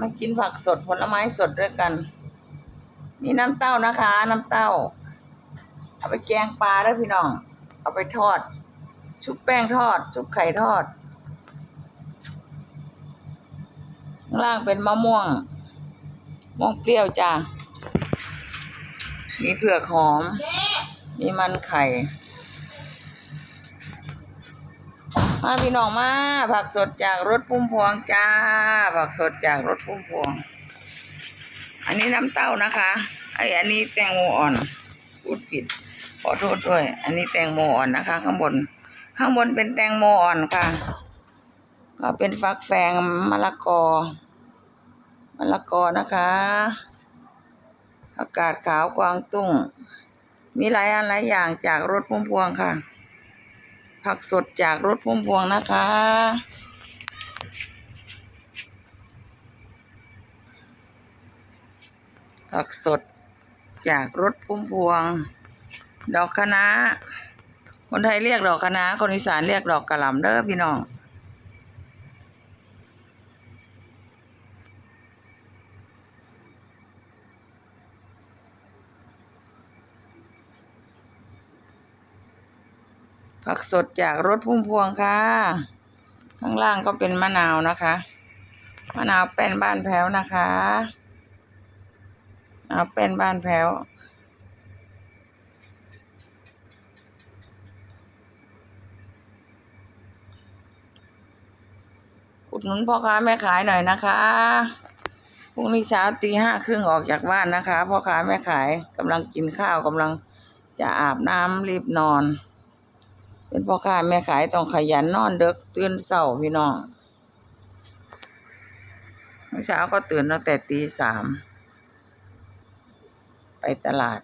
มากินผักสดผลไม้สดด้วยกันมีน้ำเต้านะคะ น้ำเต้า เอาไปแกงปลาด้อพี่น้อง เอาไปทอด ชุบแป้งทอด ชุบไข่ทอดข้างล่างเป็นมะม่วงม่วงเปรี้ยวจ้ามีเผือกหอม มีมันไข่ มาพี่น้องมาผักสดจากรถพุ่มพวงจ้า ผักสดจากรถพุ่มพวง อันนี้น้ำเต้านะคะไออันนี้แตงโมอ่อน พูดผิด ขอโทษด้วย อันนี้แตงโมอ่อนนะคะ ข้างบน ข้างบนเป็นแตงโมอ่อนค่ะ ก็เป็นฟักแฟงมะละกอมะละกอนะคะอากาศขาวกวางตุ้ง มีหลายอันหลายอย่างจากรถพุ่มพวงค่ะ ผักสดจากรถพุ่มพวงนะคะ ผักสดจากรถพุ่มพวง ดอกคะน้าคนไทยเรียกดอกคะน้าคนอีสานเรียกดอกกระหล่ำเด้อพี่น้อง ผักสดจากรถพุ่มพวงค่ะ ข้างล่างก็เป็นมะนาวนะคะ มะนาวเป็นบ้านแพ้วนะคะมะนาวเป็นบ้านแพ้ว อุดหนุนพ่อค้าแม่ขายหน่อยนะคะพรุ่งนี้เช้าตีห้าครึ่งออกจากบ้านนะคะพ่อค้าแม่ขายกำลังกินข้าวกำลังจะอาบน้ำรีบนอน เป็นพ่อค้าแม่ขายต้องขยันนอนเด็กตื่นเช้าพี่น้องเช้าก็ตื่นตั้งแต่ตีสามไปตลาด